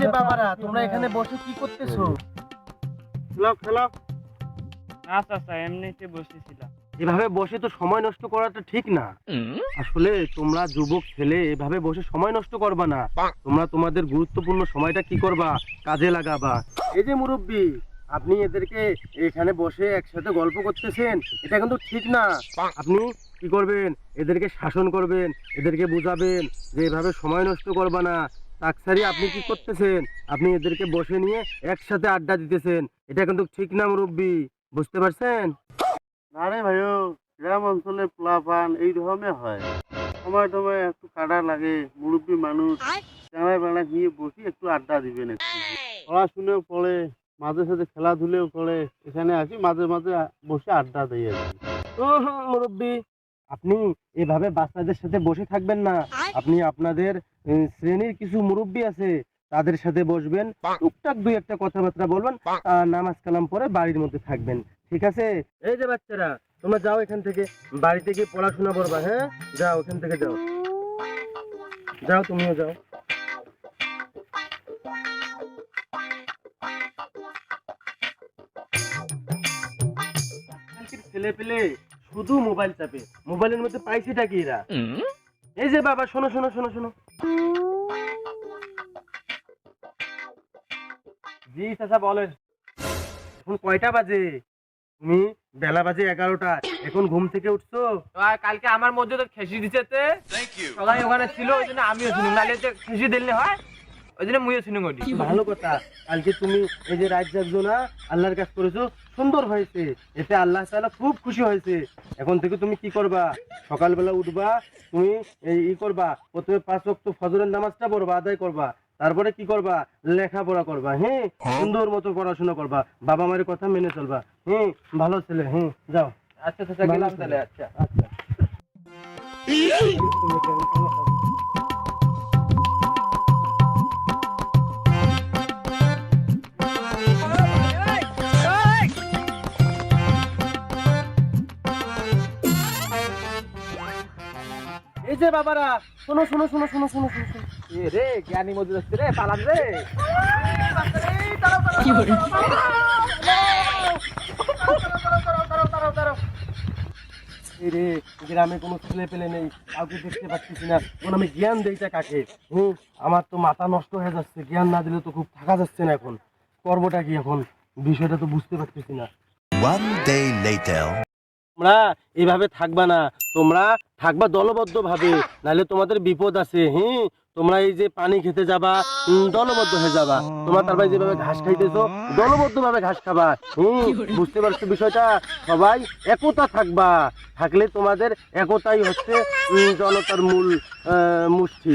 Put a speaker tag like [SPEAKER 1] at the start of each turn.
[SPEAKER 1] যে বাবারা, তোমরা এখানে বসে কি করতেছো?
[SPEAKER 2] না চাচা এমনিতে বসেছিলাম
[SPEAKER 1] এভাবে বসে তো সময় নষ্ট করাটা ঠিক না। আসলে তোমরা যুবক ছেলে, এভাবে বসে সময় নষ্ট করবা না। তোমরা তোমাদের গুরুত্বপূর্ণ সময়টা কি করবা? কাজে লাগাবা। এই যে মুরব্বী, আপনি এদেরকে এখানে বসে একসাথে গল্প করতেছেন, এটা কিন্তু ঠিক না। আপনি কি করবেন? এদেরকে শাসন করবেন, এদেরকে বুঝাবেন যে এভাবে সময় নষ্ট করবা না। তাকসারি আপনি কি করতেছেন? আপনি এদেরকে বসে নিয়ে একসাথে আড্ডা দিতেছেন। এটা কিন্তু ঠিক না মুরব্বী বুঝতে পারছেন?
[SPEAKER 3] না রে ভাইও গ্রাম অঞ্চলে পোলাপান এই রকমই হয়। সময় টময় একটু কাটা লাগে মুরব্বী মানুষ চাঁড়ায় বেড়া নিয়ে বসি একটু আড্ডা দিবেন একটু। পড়াশুনেও পড়ে মাঝে সাথে খেলাধুলেও করে এখানে আসি মাঝে মাঝে বসে আড্ডা
[SPEAKER 1] দিয়ে মুরব্বী। আপনি এভাবে বাচ্চাদের সাথে বসে থাকবেন না। আপনি আপনাদের শ্রেণির কিছু মুরব্বী আছে তাদের সাথে বসবেন। টুকটাক দুই একটা কথাবার্তা বলবেন নামাজ কালাম পরে বাড়ির মধ্যে থাকবেন। ঠিক আছে? এই যে বাচ্চারা তোমরা যাও এখান থেকে বাড়িতে গিয়ে পড়াশোনা করবা হ্যাঁ? যাও এখান থেকে যাও। যাও তুমিও যাও। ছেলে পেলে শুধু মোবাইল চাপে। মোবাইলের মধ্যে পাইছিটা কি এরা? এই যে বাবা শোনো শোনো শোনো শোনো। জি চাচা বলেন। এখন কয়টা বাজে? তুমি বেলা বাজে এগারোটা। এখন ঘুম থেকে উঠছো?
[SPEAKER 2] কালকে আমার মধ্যে তো খেসি তে। সবাই ওখানে ছিল ওই জন্য আমিও শুনুন নাহলে তো খেসি দিলে হয় ওই জন্য মুইও শুনুন ওটি
[SPEAKER 1] ভালো কথা। কালকে তুমি এই যে রাত জাগছো না আল্লাহর কাজ করেছ সুন্দর হয়েছে। এতে আল্লাহ তাআলা খুব খুশি হয়েছে। এখন থেকে তুমি কি করবা? সকালবেলা উঠবা তুমি এই ই করবা প্রথমে পাঁচ ওয়াক্ত ফজরের নামাজটা পড়বা আদায় করবা। তারপরে কি করবা? লেখাপড়া করবা হ্যাঁ? সুন্দর মতো পড়াশোনা করবা। বাবা মায়ের কথা মেনে চলবা হ্যাঁ? ভালো ছেলে হ্যাঁ? যাও।
[SPEAKER 2] আচ্ছা চাচা গেলাম তাহলে আচ্ছা।
[SPEAKER 1] আচ্ছা। এই যে বাবারা শোনো শোনো শোনো শোনো শোনো শোনো
[SPEAKER 2] এ রে জ্ঞানী মজুর আসছে রে পালান রে।
[SPEAKER 1] রে গ্রামে কোনো ছেলে পেলে নেই কাউকে দেখতে পাচ্ছি না। এখন আমি জ্ঞান দেইটা কাকে? হুম আমার তো মাথা নষ্ট হয়ে যাচ্ছে জ্ঞান না দিলে তো খুব থাকা যাচ্ছে না এখন। করবোটা কি এখন? বিষয়টা তো বুঝতে পারতেছি না।
[SPEAKER 4] One day later.
[SPEAKER 1] তোমরা এইভাবে থাকবা না। তোমরা থাকবা দলবদ্ধ ভাবে নাহলে তোমাদের বিপদ আছে হ্যাঁ? তোমরা এই যে পানি খেতে যাবা দলবদ্ধ হয়ে যাবা। তোমরা তারপরে যেভাবে ঘাস খাইতেছো দলবদ্ধ ভাবে ঘাস খাবা হুম বুঝতে পারছ বিষয়টা? সবাই একতা থাকবা। থাকলে তোমাদের একতাই হচ্ছে জনতার মূল আহ, মুষ্টি।